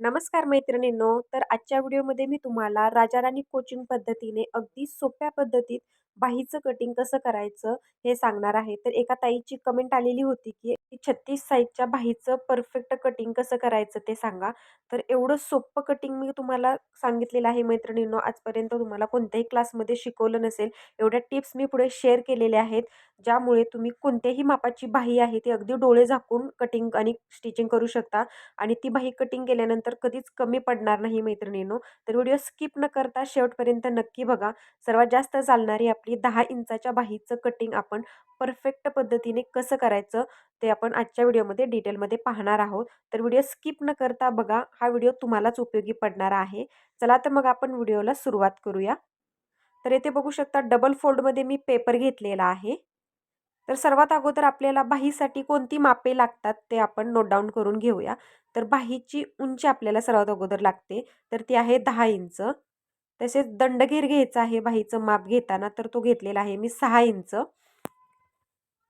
नमस्कार मैत्रिणींनो तर आजच्या व्हिडिओमध्ये मी तुम्हाला राजा राणी कोचिंग पद्धतीने अगदी सोप्या पद्धतीत बाहीचं कटिंग कसं करायचं हे सांगणार आहे. तर एका ताईची कमेंट आलेली होती की छत्तीस साईजच्या बाहीचं परफेक्ट कटिंग कसं करायचं ते सांगा. तर एवढं सोपं कटिंग मी तुम्हाला सांगितलेलं आहे मैत्रिणींनो आजपर्यंत तुम्हाला कोणत्याही क्लासमध्ये शिकवलं नसेल. एवढ्या टिप्स मी पुढे शेअर केलेल्या आहेत ज्यामुळे तुम्ही कोणत्याही मापाची बाही आहे ती अगदी डोळे झाकून कटिंग आणि स्टिचिंग करू शकता. आणि ती बाही कटिंग केल्यानंतर कधीच कमी पडणार नाही मैत्रिणींनो. तर व्हिडिओ स्किप न करता शेवटपर्यंत नक्की बघा. सर्वात जास्त चालणारी आपली दहा इंचाच्या बाहीचं कटिंग आपण परफेक्ट पद्धतीने कसं करायचं ते आपण आजच्या व्हिडिओमध्ये डिटेलमध्ये पाहणार आहोत. तर व्हिडिओ स्किप न करता बघा हा व्हिडिओ तुम्हालाच उपयोगी पडणार आहे. चला तर मग आपण व्हिडिओला सुरुवात करूया. तर येथे बघू शकता डबल फोल्डमध्ये मी पेपर घेतलेला आहे. तर सर्वात अगोदर आपल्याला बाहीसाठी कोणती मापे लागतात ते आपण नोट डाऊन करून घेऊया. तर बाहीची उंची आपल्याला सर्वात अगोदर लागते. तर ती आहे दहा इंच. तसेच दंडघेर घ्यायचा आहे बाहीचं माप घेताना तर तो घेतलेला आहे मी सहा इंच.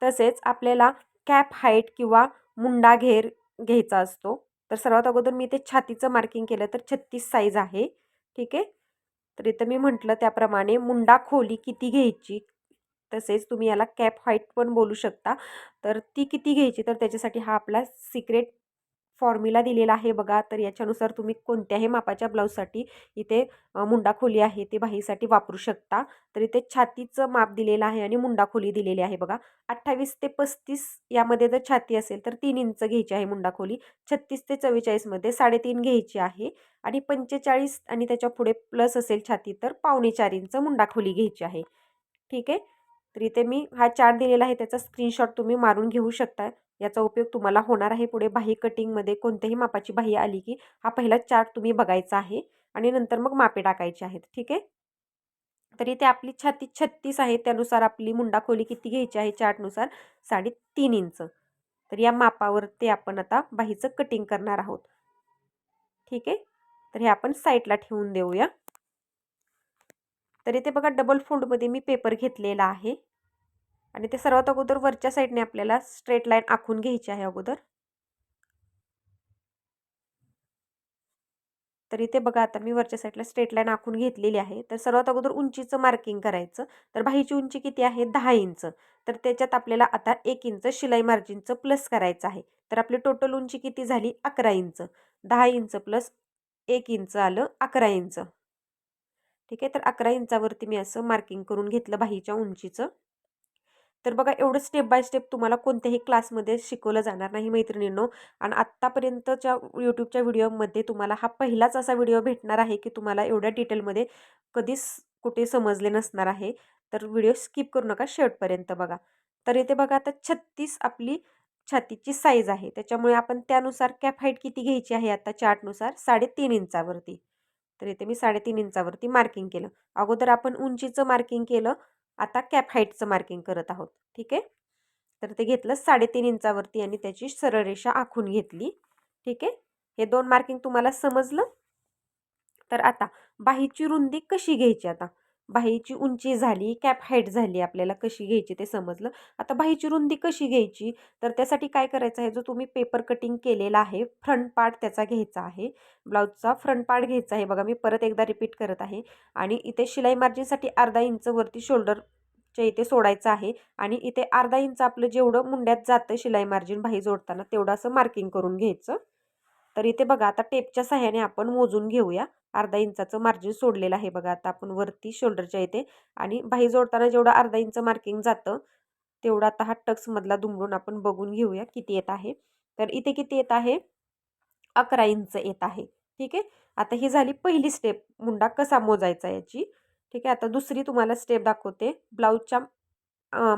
तसेच आपल्याला कॅप हाईट किंवा मुंडा घेर घ्यायचा असतो. तर सर्वात अगोदर मी ते छातीचं मार्किंग केलं तर छत्तीस साईज आहे. ठीक आहे? तर इथं मी म्हटलं त्याप्रमाणे मुंडा खोली किती घ्यायची? तसेच तुम्ही याला कॅप हाईट पण बोलू शकता. तर ती किती घ्यायची? तर त्याच्यासाठी हा आपला सिक्रेट फॉर्म्युला दिलेला आहे बघा. तर याच्यानुसार तुम्ही कोणत्याही मापाच्या ब्लाऊजसाठी इथे मुंडा खोली आहे ते बाहीसाठी वापरू शकता. तर इथे छातीचं माप दिलेलं आहे आणि मुंडा खोली दिलेली आहे बघा. अठ्ठावीस ते पस्तीस यामध्ये जर छाती असेल तर तीन इंच घ्यायची आहे मुंडा खोली छत्तीस ते चव्वेचाळीसमध्ये साडेतीन घ्यायची आहे आणि पंचेचाळीस आणि त्याच्या पुढे प्लस असेल छाती तर पावणे चार इंच मुंडा खोली घ्यायची आहे. ठीक आहे? तर इथे मी हा चार्ट दिलेला आहे त्याचा स्क्रीनशॉट तुम्ही मारून घेऊ शकता याचा उपयोग तुम्हाला होणार आहे. पुढे बाही कटिंगमध्ये कोणत्याही मापाची बाही आली की हा पहिला चार्ट तुम्ही बघायचा आहे आणि नंतर मग मापे टाकायचे आहेत. ठीक आहे? तर इथे आपली छाती छत्तीस आहे. त्यानुसार आपली मुंडा खोली किती घ्यायची आहे चार्टनुसार? साडेतीन इंच. तर या मापावरती आपण आता बाहीचं कटिंग करणार आहोत. ठीक आहे? तर हे आपण साईडला ठेवून देऊया. तर इथे बघा डबल फोल्डमध्ये मी पेपर घेतलेला आहे. आणि ते सर्वात अगोदर वरच्या साईडने आपल्याला स्ट्रेट लाईन आखून घ्यायची आहे अगोदर. तर इथे बघा आता मी वरच्या साईडला स्ट्रेट लाईन आखून घेतलेली आहे. तर सर्वात अगोदर उंचीचं मार्किंग करायचं. तर बाहीची उंची किती आहे? दहा इंच. तर त्याच्यात आपल्याला आता एक इंच शिलाई मार्जिनचं प्लस करायचं आहे. तर आपली टोटल उंची किती झाली? अकरा इंच. दहा इंच प्लस एक इंच आलं अकरा इंच. ठीक आहे? तर अकरा इंचावरती मी असं मार्किंग करून घेतलं बाहीच्या उंचीचं. तर बघा एवढं स्टेप बाय स्टेप तुम्हाला कोणत्याही क्लासमध्ये शिकवलं जाणार नाही मैत्रिणींनो. आणि आत्तापर्यंतच्या यूट्यूबच्या व्हिडिओमध्ये तुम्हाला हा पहिलाच असा व्हिडिओ भेटणार आहे की तुम्हाला एवढ्या डिटेलमध्ये कधीच कुठे समजले नसणार आहे. तर व्हिडिओ स्किप करू नका शेवटपर्यंत बघा. तर इथे बघा आता छत्तीस आपली छातीची साईज आहे. त्याच्यामुळे आपण त्यानुसार कॅप हाईट किती घ्यायची आहे आता? चार्टनुसार साडेतीन इंचावरती. तर इथे मी साडेतीन इंचावरती मार्किंग केलं. अगोदर आपण उंचीचं मार्किंग केलं. आता कॅप हाईटचं मार्किंग करत आहोत. ठीक आहे? तर ते घेतलं साडेतीन इंचावरती आणि त्याची सरळ रेषा आखून घेतली. ठीक आहे? हे दोन मार्किंग तुम्हाला समजलं? तर आता बाहीची रुंदी कशी घ्यायची आता? बाहीची उंची झाली कॅप हाईट झाली आपल्याला कशी घ्यायची ते समजलं. आता बाहीची रुंदी कशी घ्यायची? तर त्यासाठी काय करायचं आहे? जो तुम्ही पेपर कटिंग केलेला आहे फ्रंट पार्ट त्याचा घ्यायचा आहे. ब्लाऊजचा फ्रंट पार्ट घ्यायचा आहे. बघा मी परत एकदा रिपीट करत आहे. आणि इथे शिलाई मार्जिनसाठी अर्धा इंच वरती शोल्डरच्या इथे सोडायचं आहे. आणि इथे अर्धा इंच आपलं जेवढं मुंड्यात जातं शिलाई मार्जिन बाही जोडताना तेवढं असं मार्किंग करून घ्यायचं. तर इथे बघा आता टेपच्या सहाय्याने आपण मोजून घेऊया. अर्धा इंचाचं मार्जिन सोडलेलं आहे बघा. आता आपण वरती शोल्डरच्या इथे आणि बाही जोडताना जेवढं अर्धा इंच मार्किंग जातं तेवढा आता हा टक्समधला दुमडून आपण बघून घेऊया किती येत आहे. तर इथे किती येत आहे? अकरा इंच येत आहे. ठीक आहे? आता ही झाली पहिली स्टेप मुंडा कसा मोजायचा याची? ठीक आहे? आता दुसरी तुम्हाला स्टेप दाखवते. ब्लाऊजच्या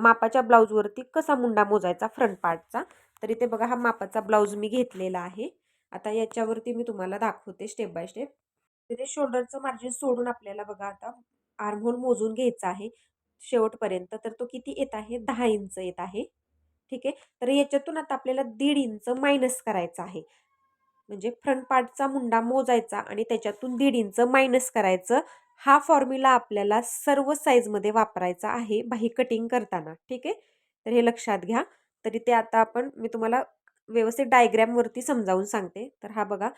मापाच्या ब्लाऊजवरती कसा मुंडा मोजायचा फ्रंट पार्टचा तर इथे बघा हा मापाचा ब्लाऊज मी घेतलेला आहे. आता याच्यावरती मी तुम्हाला दाखवते स्टेप बाय स्टेप तिथे शोल्डरचं मार्जिन सोडून आपल्याला बघा आता आर्महोल मोजून घ्यायचा आहे शेवटपर्यंत तर तो किती येत आहे? दहा इंच येत आहे. ठीक आहे? तर याच्यातून आता आपल्याला दीड इंच मायनस करायचं आहे. म्हणजे फ्रंट पार्टचा मुंडा मोजायचा आणि त्याच्यातून दीड इंच मायनस करायचं. हा फॉर्म्युला आपल्याला सर्व साईजमध्ये वापरायचा आहे बाही कटिंग करताना. ठीक आहे? तर हे लक्षात घ्या. तरी ते आता आपण मी तुम्हाला व्यवस्थित डायग्रॅमवरती समजावून सांगते. तर हा बघा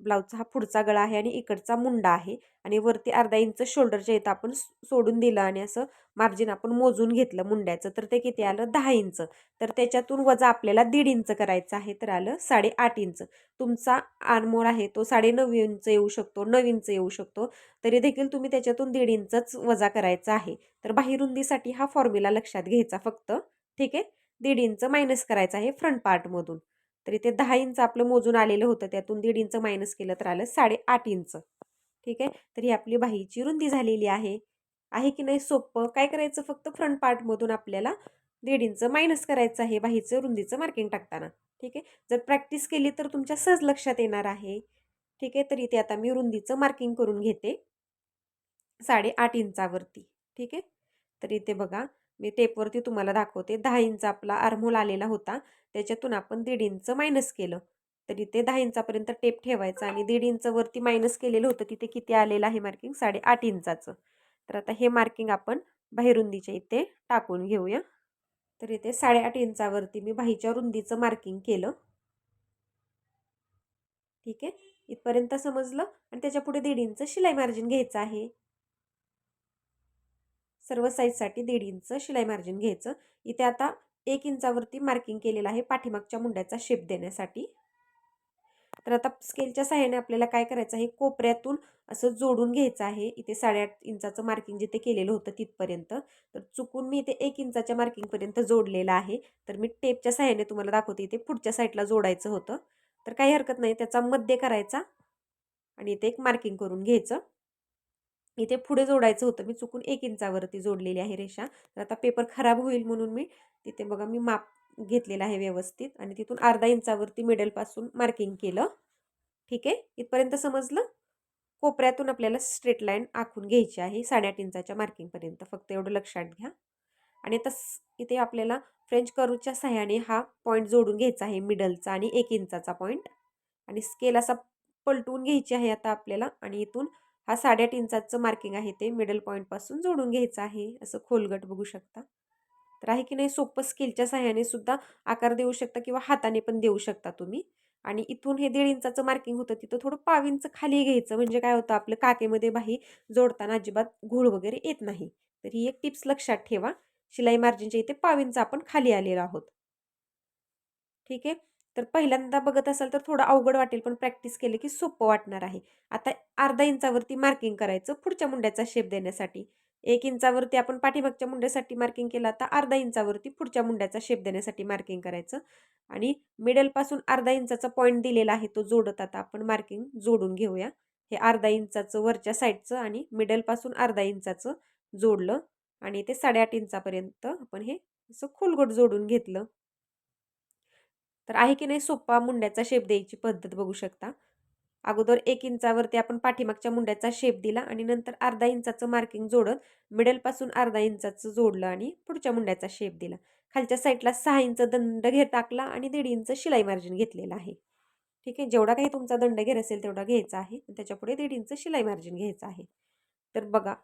ब्लाऊजचा हा पुढचा गळा आहे आणि इकडचा मुंडा आहे. आणि वरती अर्धा इंच शोल्डरच्या इथं आपण सोडून दिलं आणि असं मार्जिन आपण मोजून घेतलं मुंड्याचं. तर ते किती आलं? दहा इंच. तर त्याच्यातून वजा आपल्याला दीड इंच करायचं आहे. तर आलं साडेआठ इंच. तुमचा आरमोल आहे तो साडेनऊ इंच येऊ शकतो नऊ इंच येऊ शकतो. तरी देखील तुम्ही त्याच्यातून दीड इंचच वजा करायचा आहे. तर बाहिरुंदीसाठी हा फॉर्म्युला लक्षात घ्यायचा फक्त. ठीक आहे? दीड इंच मायनस करायचं आहे फ्रंट पार्टमधून तर इथे दहा इंच आपलं मोजून आलेलं होतं. त्यातून दीड इंच मायनस केलं तर आलं साडेआठ इंच. ठीक आहे? तर ही आपली बाहीची रुंदी झालेली आहे. आहे की नाही सोपं? काय करायचं फक्त फ्रंट पार्टमधून आपल्याला दीड इंच मायनस करायचं आहे बाहीचं रुंदीचं मार्किंग टाकताना. ठीक आहे? जर प्रॅक्टिस केली तर तुमच्या सहज लक्षात येणार आहे. ठीक आहे? तर इथे आता मी रुंदीचं मार्किंग करून घेते. साडेआठ इंचावरती. ठीक आहे? तर इथे बघा मी टेपवरती तुम्हाला दाखवते. दहा इंच आपला आर्मोल आलेला होता. त्याच्यातून आपण दीड इंच मायनस केलं. तर इथे दहा इंचापर्यंत टेप ठेवायचा आणि दीड इंचवरती मायनस केलेलं होतं. तिथे किती आलेलं आहे मार्किंग साडेआठ इंचाचं. तर आता हे मार्किंग आपण बाहेरुंदीच्या इथे टाकून घेऊया. तर इथे साडेआठ इंचावरती मी बाहीच्या रुंदीचं मार्किंग केलं. ठीक आहे? इथपर्यंत समजलं? आणि त्याच्या पुढे दीड इंच शिलाई मार्जिन घ्यायचं आहे. सर्व साईजसाठी दीड इंच शिलाई मार्जिन घ्यायचं. इथे आता एक इंचावरती मार्किंग केलेलं आहे पाठीमागच्या मुंड्याचा शेप देण्यासाठी. तर आता स्केलच्या सहाय्याने आपल्याला काय करायचं आहे? कोपऱ्यातून असं जोडून घ्यायचं आहे. इथे साडेआठ इंचाचं मार्किंग जिथे केलेलं होतं तिथपर्यंत. तर चुकून मी इथे एक इंचाच्या मार्किंगपर्यंत जोडलेलं आहे. तर मी टेपच्या सहाय्याने तुम्हाला दाखवते. इथे पुढच्या साईडला जोडायचं होतं. तर काही हरकत नाही. त्याचा मध्य करायचा. आणि इथे एक मार्किंग करून घ्यायचं. इथे पुढे जोडायचं होतं. मी चुकून एक इंचावरती जोडलेली आहे रेषा. तर आता पेपर खराब होईल म्हणून मी तिथे बघा मी माप घेतलेलं आहे व्यवस्थित आणि तिथून अर्धा इंचावरती मिडलपासून मार्किंग केलं. ठीक आहे? इथपर्यंत समजलं? कोपऱ्यातून आपल्याला स्ट्रेट लाईन आखून घ्यायची आहे. साडेआठ इंचाच्या मार्किंगपर्यंत फक्त एवढं लक्षात घ्या. आणि तस इथे आपल्याला फ्रेंच करूच्या सहाय्याने हा पॉईंट जोडून घ्यायचा आहे मिडलचा आणि एक इंचाचा पॉईंट आणि स्केल असा पलटवून घ्यायची आहे आता आपल्याला आणि इथून हा साडेआठ इंचाचं मार्किंग आहे ते मिडल पॉईंटपासून जोडून घ्यायचं आहे असं खोलगट बघू शकता. तर आहे की नाही सोपं स्केलच्या सहाय्याने सुद्धा आकार देऊ शकता किंवा हाताने पण देऊ शकता तुम्ही. आणि इथून हे दीड इंचाचं मार्किंग होतं तिथं थोडं पाव इंच खाली घ्यायचं म्हणजे काय होतं आपलं काकेमध्ये बाही जोडताना अजिबात घोळ वगैरे येत नाही. तर ही एक टिप्स लक्षात ठेवा. शिलाई मार्जिनच्या इथे पाव इंच आपण खाली आलेलो आहोत. ठीक आहे? तर पहिल्यांदा बघत असाल तर थोडं अवघड वाटेल पण प्रॅक्टिस केलं की सोपं वाटणार आहे. आता अर्धा इंचावरती मार्किंग करायचं पुढच्या मुंड्याचा शेप देण्यासाठी. एक इंचावरती आपण पाठीमागच्या मुंड्यासाठी मार्किंग केलं आता अर्धा इंचावरती पुढच्या मुंड्याचा शेप देण्यासाठी मार्किंग करायचं. आणि मिडलपासून अर्धा इंचाचा पॉईंट दिलेला आहे तो जोडत आता आपण मार्किंग जोडून घेऊया. हे अर्धा इंचाचं वरच्या साईडचं आणि मिडलपासून अर्धा इंचाचं जोडलं आणि ते साडेआठ इंचापर्यंत आपण हे असं खोलगट जोडून घेतलं. तर आहे की नाही सोपा मुंड्याचा शेप द्यायची पद्धत बघू शकता. अगोदर एक इंचावरती आपण पाठीमागच्या मुंड्याचा शेप दिला आणि नंतर अर्धा इंचाचं मार्किंग जोडत मिडलपासून अर्धा इंचाचं जोडलं आणि पुढच्या मुंड्याचा शेप दिला. खालच्या साईडला सहा इंच दंड घे टाकला आणि दीड इंच शिलाई मार्जिन घेतलेला आहे. ठीक आहे जेवढा काही तुमचा दंड घेर असेल तेवढा घ्यायचा आहे. त्याच्यापुढे दीड इंच शिलाई मार्जिन घ्यायचं आहे. तर बघा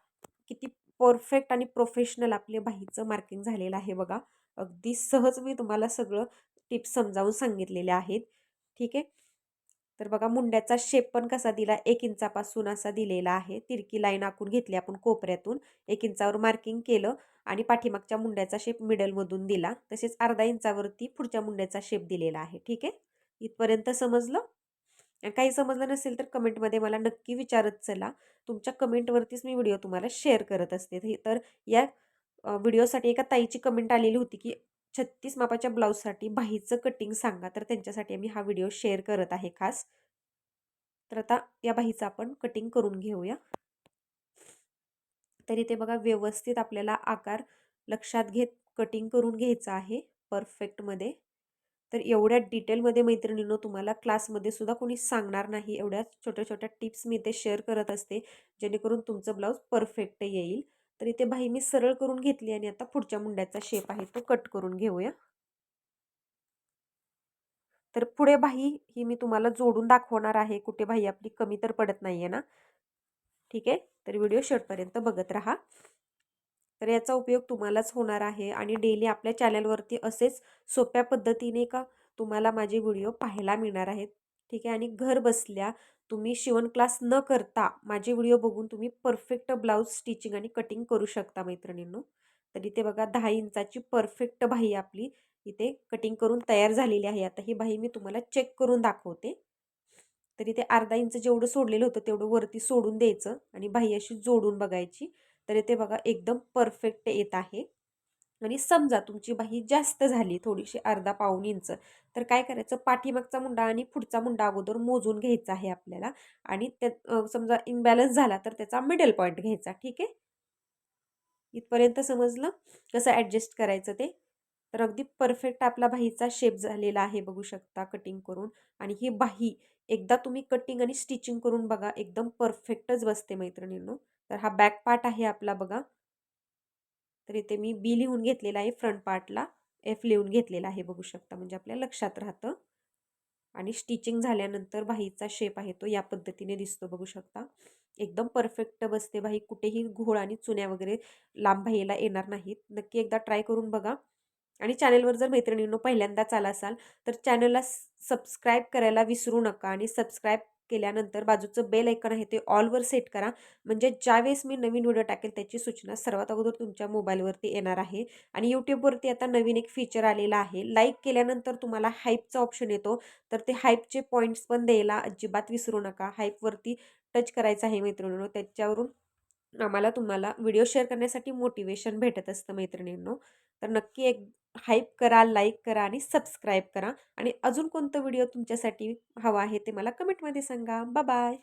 किती परफेक्ट आणि प्रोफेशनल आपले बाहीचं मार्किंग झालेलं आहे बघा. अगदी सहज मी तुम्हाला सगळं टिप्स समजावून सांगितलेल्या आहेत. ठीक आहे? तर बघा मुंड्याचा शेप पण कसा दिला एक इंचापासून असा दिलेला आहे. तिरकी लाईन आखून घेतली आपण कोपऱ्यातून. एक इंचावर मार्किंग केलं आणि पाठीमागच्या मुंड्याचा शेप मिडलमधून दिला. तसेच अर्धा इंचावरती पुढच्या मुंड्याचा शेप दिलेला आहे. ठीक आहे? इथपर्यंत समजलं? आणि काही समजलं नसेल तर कमेंटमध्ये मला नक्की विचारत चला. तुमच्या कमेंटवरतीच मी व्हिडिओ तुम्हाला शेअर करत असते. तर या व्हिडिओसाठी एका ताईची कमेंट आलेली होती की छत्तीस मापाच्या ब्लाऊजसाठी बाहीचं कटिंग सांगा. तर त्यांच्यासाठी आम्ही हा व्हिडिओ शेअर करत आहे खास. तर आता या बाहीचं आपण कटिंग करून घेऊया. तरी ते बघा व्यवस्थित आपल्याला आकार लक्षात घेत कटिंग करून घ्यायचं आहे. परफेक्टमध्ये तर एवढ्या डिटेलमध्ये मैत्रिणीनं तुम्हाला क्लासमध्ये सुद्धा कोणी सांगणार नाही. एवढ्या छोट्या छोट्या टिप्स मी ते शेअर करत असते जेणेकरून तुमचं ब्लाऊज परफेक्ट येईल. तर इथे बाही मी सरळ करून घेतली आणि आता पुढच्या मुंड्याचा शेप आहे तो कट करून घेऊया. तर पुढे बाही ही मी तुम्हाला जोडून दाखवणार आहे. कुठे बाही आपली कमी तर पडत नाही आहे ना? ठीक आहे? तर व्हिडिओ शेवटपर्यंत बघत राहा. तर याचा उपयोग तुम्हालाच होणार आहे आणि डेली आपल्या चॅनलवरती असेच सोप्या पद्धतीने का तुम्हाला माझे व्हिडिओ पाहायला मिळणार आहेत. ठीक आहे? आणि घर बसल्या तुम्ही शिवण क्लास न करता माझे व्हिडिओ बघून तुम्ही परफेक्ट ब्लाऊज स्टिचिंग आणि कटिंग करू शकता मैत्रिणींनो. तर इथे बघा दहा इंचाची परफेक्ट बाही आपली इथे कटिंग करून तयार झालेली आहे. आता ही बाही मी तुम्हाला चेक करून दाखवते. तर इथे अर्धा इंच जेवढं सोडलेलं होतं तेवढं वरती सोडून द्यायचं आणि बाही अशी जोडून बघायची. तर इथे बघा एकदम परफेक्ट येत आहे. आणि समजा तुमची बाही जास्त झाली थोडीशी अर्धा पाऊन इंच तर काय करायचं? पाठीमागचा मुंडा आणि पुढचा मुंडा अगोदर मोजून घ्यायचा आहे आपल्याला आणि त्यात समजा इनबॅलन्स झाला तर त्याचा मिडल पॉईंट घ्यायचा ठीक आहे? इथपर्यंत समजलं? कसं ॲडजस्ट करायचं ते? तर अगदी परफेक्ट आपला बाहीचा शेप झालेला आहे बघू शकता कटिंग करून आणि ही बाही एकदा तुम्ही कटिंग आणि स्टिचिंग करून बघा एकदम परफेक्टच बसते मैत्रिणींनो. तर हा बॅक पार्ट आहे आपला बघा. तर इथे मी बी लिहून घेतलेला आहे फ्रंट पार्टला एफ लिहून घेतलेला आहे बघू शकता. म्हणजे आपल्या लक्षात राहतं. आणि स्टिचिंग झाल्यानंतर बाहीचा शेप आहे तो या पद्धतीने दिसतो बघू शकता. एकदम परफेक्ट बसते बाही कुठेही घोळ आणि चुन्या वगैरे लांब बाहीला येणार नाहीत. नक्की एकदा ट्राय करून बघा. आणि चॅनलवर जर मैत्रिणींनो पहिल्यांदाच आला असाल तर चॅनलला सबस्क्राईब करायला विसरू नका. आणि सबस्क्राईब केल्यानंतर बाजूचं बेल ऐकन आहे ते ऑलवर सेट करा. म्हणजे ज्यावेळेस मी नवीन व्हिडिओ टाकेल त्याची सूचना सर्वात अगोदर तुमच्या मोबाईलवरती येणार आहे. आणि यूट्यूबवरती आता नवीन एक फीचर आलेला आहे. लाईक केल्यानंतर तुम्हाला हाईपचा ऑप्शन येतो. तर ते हाईपचे पॉईंट्स पण द्यायला अजिबात विसरू नका. हाईपवरती टच करायचं आहे मैत्रिणींनो. त्याच्यावरून आम्हाला तुम्हाला व्हिडिओ शेअर करण्यासाठी मोटिवेशन भेटत असतं मैत्रिणींनो. तर नक्की एक हाईप करा लाईक करा आणि सबस्क्राईब करा. आणि अजून कोणतं व्हिडिओ तुमच्यासाठी हवा आहे ते मला कमेंटमध्ये सांगा. बाय